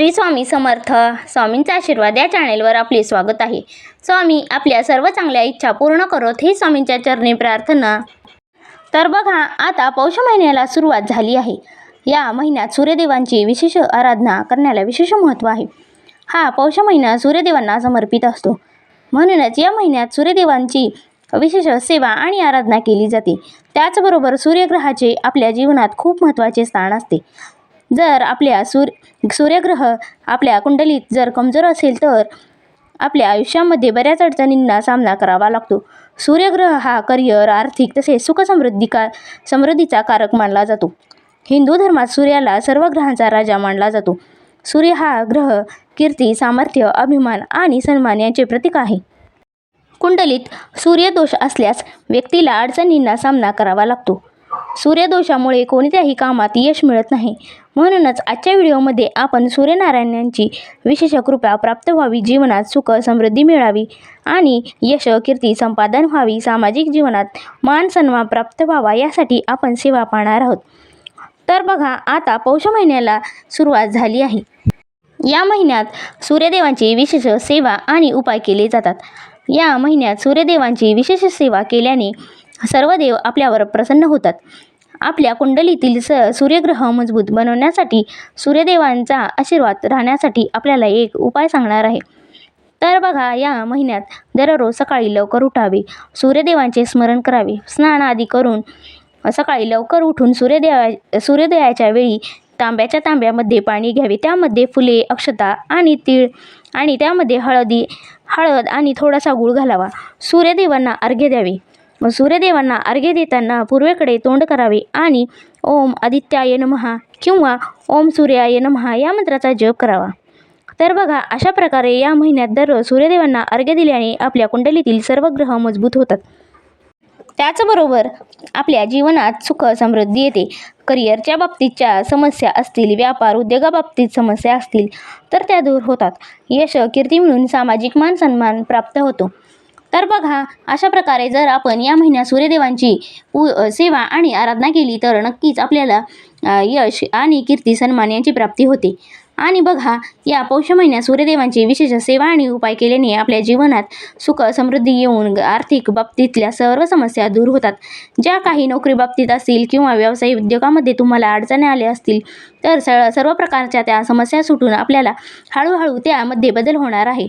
श्री स्वामी समर्थ. स्वामींचा आशीर्वाद या चॅनेलवर आपले स्वागत आहे. स्वामी आपल्या सर्व चांगल्या इच्छा पूर्ण करत ही स्वामींच्या चरणी प्रार्थना. तर बघा आता पौष महिन्याला सुरुवात झाली आहे. या महिन्यात सूर्यदेवांची विशेष आराधना करण्याला विशेष महत्त्व आहे. हा पौष महिना सूर्यदेवांना समर्पित असतो. म्हणूनच या महिन्यात सूर्यदेवांची विशेष सेवा आणि आराधना केली जाते. त्याचबरोबर सूर्यग्रहाचे आपल्या जीवनात खूप महत्त्वाचे स्थान असते. जर आपल्या सूर्य सूर्यग्रह आपल्या कुंडलीत जर कमजोर असेल तर आपल्या आयुष्यामध्ये बऱ्याच अडचणींना सामना करावा लागतो. सूर्यग्रह हा करिअर आर्थिक तसेच सुखसमृद्धी का समृद्धीचा कारक मानला जातो. हिंदू धर्मात सूर्याला सर्व ग्रहांचा राजा मानला जातो. सूर्य हा ग्रह कीर्ती सामर्थ्य अभिमान आणि सन्मान यांचे प्रतीक आहे. कुंडलीत सूर्यदोष असल्यास व्यक्तीला अडचणींना सामना करावा लागतो. सूर्यदोषामुळे कोणत्याही कामात यश मिळत नाही. म्हणूनच आजच्या व्हिडिओमध्ये आपण सूर्यनारायणांची विशेष कृपा प्राप्त व्हावी जीवनात सुख समृद्धी मिळावी आणि यश कीर्ती संपादन व्हावी सामाजिक जीवनात मान सन्मान प्राप्त व्हावा यासाठी आपण सेवा पाहणार आहोत. तर बघा आता पौष महिन्याला सुरुवात झाली आहे. या महिन्यात सूर्यदेवांची विशेष सेवा आणि उपाय केले जातात. या महिन्यात सूर्यदेवांची विशेष सेवा केल्याने सर्व देव आपल्यावर प्रसन्न होतात. आपल्या कुंडलीतील स सूर्यग्रह मजबूत बनवण्यासाठी सूर्यदेवांचा आशीर्वाद राहण्यासाठी आपल्याला एक उपाय सांगणार आहे. तर बघा या महिन्यात दररोज सकाळी लवकर उठावे सूर्यदेवांचे स्मरण करावे. स्नान आदी करून सकाळी लवकर उठून सूर्यदेवा सूर्योदयाच्या वेळी तांब्याच्या तांब्यामध्ये पाणी घ्यावे. त्यामध्ये फुले अक्षता आणि तीळ आणि त्यामध्ये हळदी हळद आणि थोडासा गूळ घालावा. सूर्यदेवांना अर्घ्य द्यावे. मग सूर्यदेवांना अर्घ्य देताना पूर्वेकडे तोंड करावे आणि ओम आदित्याय नमहा किंवा ओम सूर्याय नमहा या मंत्राचा जप करावा. तर बघा अशा प्रकारे या महिन्यात दररोज सूर्यदेवांना अर्घ्य दिल्याने आपल्या कुंडलीतील सर्व ग्रह मजबूत होतात. त्याचबरोबर आपल्या जीवनात सुख समृद्धी येते. करिअरच्या बाबतीतच्या समस्या असतील व्यापार उद्योगाबाबतीत समस्या असतील तर त्या दूर होतात. यश कीर्ती मिळून सामाजिक मान सन्मान प्राप्त होतो. तर बघा अशा प्रकारे जर आपण या महिन्यात सूर्यदेवांची पू सेवा आणि आराधना केली तर नक्कीच आपल्याला यश आणि कीर्ती सन्मान यांची प्राप्ती होते. आणि बघा या पौष महिन्यात सूर्यदेवांची विशेष सेवा आणि उपाय केल्याने आपल्या जीवनात सुख समृद्धी येऊन आर्थिक बाबतीतल्या सर्व समस्या दूर होतात. ज्या काही नोकरी बाबतीत असतील किंवा व्यवसाय उद्योगामध्ये तुम्हाला अडचणी आल्या असतील तर स सर्व प्रकारच्या त्या समस्या सुटून आपल्याला हळूहळू त्यामध्ये बदल होणार आहे.